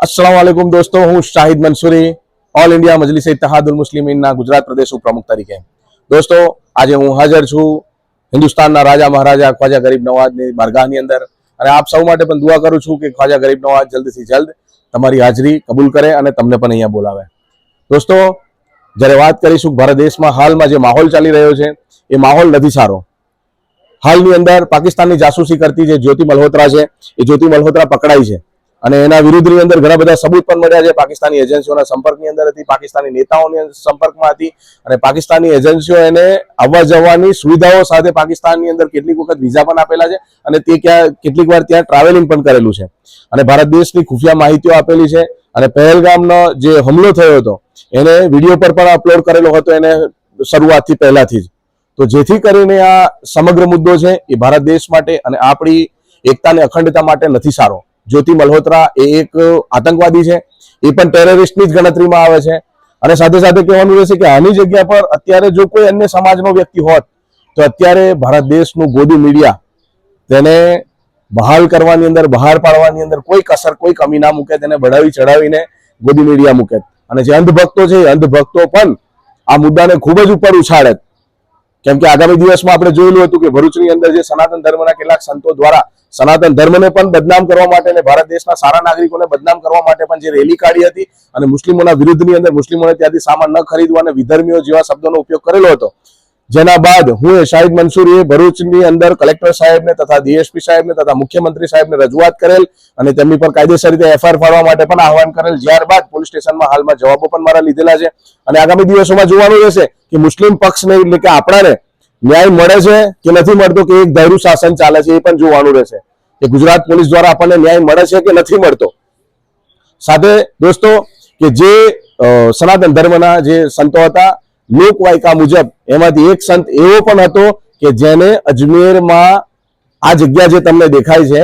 અસલામ દોસ્તો હું Shahid Mansuri all India Majlis Ittehadul મુસ્લિમીનના ગુજરાત પ્રદેશ ઉપપ્રમુખ તરીકે દોસ્તો આજે હું હાજર છું હિન્દુસ્તાનના રાજા મહારાજા ખ્વાજા ગરીબ નવાજની બારગાહની અંદર। અને આપ સૌ માટે પણ દુઆ કરું છું કે ખ્વાજા ગરીબ નવાજ જલ્દીથી જલ્દ તમારી હાજરી કબૂલ કરે અને તમને પણ અહીંયા બોલાવે। દોસ્તો જ્યારે વાત કરીશું ભારત દેશમાં હાલમાં જે માહોલ ચાલી રહ્યો છે, એ માહોલ નથી સારો। હાલની અંદર પાકિસ્તાનની જાસૂસી કરતી જે જ્યોતિ મલ્હોત્રા છે, એ જ્યોતિ મલ્હોત્રા પકડાઈ છે। અને એના વિરુદ્ધની અંદર ઘણા બધા સબૂત પણ મળ્યા છે. પાકિસ્તાની એજન્સીઓના સંપર્કની અંદર હતી, પાકિસ્તાની નેતાઓની સંપર્કમાં હતી અને પાકિસ્તાની એજન્સીઓ એને આવવા જવાની સુવિધાઓ સાથે પાકિસ્તાનની અંદર કેટલીક વખત વિઝા પણ આપેલા છે અને તે ક્યાં કેટલીક વાર ત્યાં ટ્રાવેલિંગ પણ કરેલું છે. અને ભારત દેશની ખુફિયા માહિતીઓ આપેલી છે અને પહેલગામનો જે હુમલો થયો હતો, એને વીડિયો પર પણ અપલોડ કરેલો હતો એને શરૂઆતથી પહેલાથી જ. તો જેથી કરીને આ સમગ્ર મુદ્દો છે એ ભારત દેશ માટે અને આપણી એકતા અને અખંડતા માટે નથી સારો. જ્યોતિ મલ્હોત્રા એ એક આતંકવાદી છે. એ પણ ટેરરિસ્ટની જ ગણતરીમાં આવે છે. અને સાથે સાથે કહેવાનું રહેશે કે આની જગ્યા પર અત્યારે જો કોઈ અન્ય સમાજનો વ્યક્તિ હોત, તો અત્યારે ભારત દેશનું ગોદી મીડિયા તેને બહાલ કરવાની અંદર, બહાર પાડવાની અંદર કોઈ કસર, કોઈ કમી ના મૂકે. તેને બઢાવી ચડાવીને ગોદી મીડિયા મૂકે. અને જે અંધભક્તો છે, એ અંધભક્તો પણ આ મુદ્દાને ખૂબ જ ઉપર ઉછાળે. કેમ કે આગામી દિવસમાં આપણે જોયેલું હતું કે ભરૂચની અંદર જે સનાતન ધર્મના કેટલાક સંતો દ્વારા સનાતન ધર્મને પણ બદનામ કરવા માટે અને ભારત દેશના સારા નાગરિકોને બદનામ કરવા માટે પણ જે રેલી કાઢી હતી અને મુસ્લિમોના વિરુદ્ધની અંદર મુસ્લિમોને ત્યાંથી સામાન ન ખરીદવા અને વિધર્મીઓ જેવા શબ્દોનો ઉપયોગ કરેલો હતો જેના બાદ હું એ શાહિદ મંસૂરીએ ભરૂચની અંદર કલેક્ટર સાહેબને તથા ડીએસપી સાહેબને તથા મુખ્યમંત્રી સાહેબને રજૂઆત કરેલ અને તેમની પર કાયદેસર રીતે એફઆઈઆર ફાડવા માટે પણ આહવાન કરેલ. ત્યારબાદ પોલીસ સ્ટેશનમાં હાલમાં જવાબો પણ મારા લીધેલા છે. અને આગામી દિવસોમાં જોવાનું રહેશે કે મુસ્લિમ પક્ષને એટલે કે આપણાને ન્યાય મળે છે કે નથી મળતો કે એક ધાર્યું શાસન ચાલે છે એ પણ જોવાનું રહેશે. કે ગુજરાત પોલીસ દ્વારા આપણને ન્યાય મળે છે કે નથી મળતો? સાથે દોસ્તો, કે જે સનાતન ધર્મના જે સંતો હતા લોકવાયકા મુજબ. એમાંથી એક સંત એવો પણ હતો કે જેને અજમેરમાં આ જગ્યા જે તમને દેખાય છે,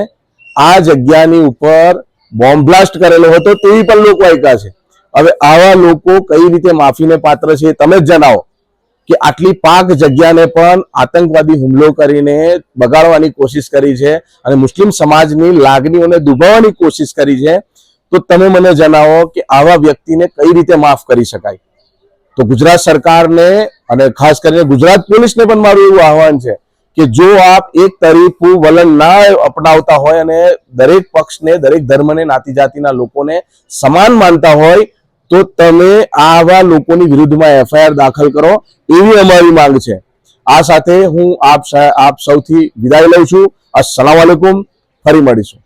આ જગ્યાની ઉપર બોમ્બ બ્લાસ્ટ કરેલો હતો, તેવી પણ લોકવાયકા છે. હવે આવા લોકો કઈ રીતે માફીને પાત્ર છે તમે જ જણાવો કે આટલી પાક જગ્યાને પણ આતંકવાદી હુમલો કરીને બગાડવાની કોશિશ કરી છે અને મુસ્લિમ સમાજની લાગણીઓને દુભાવવાની કોશિશ કરી છે. તો તમે મને જણાવો કે આવા વ્યક્તિને કઈ રીતે માફ કરી શકાય? તો ગુજરાત સરકારને અને ખાસ કરીને ગુજરાત પોલીસને પણ મારું એવું આહવાન છે કે જો આપ એક તરીફું વલણ ના અપનાવતા હોય અને દરેક પક્ષને, દરેક ધર્મને નાતી જાતિના લોકોને સમાન માનતા હોય, તો તમે આવા લોકોની વિરુદ્ધમાં એફઆઈઆર દાખલ કરો એવી અમારી માંગ છે. આ સાથે હું આપ આપ સૌથી વિદાય લઉં છું. અસલામ વાલેકુમ. ફરી મળીશું.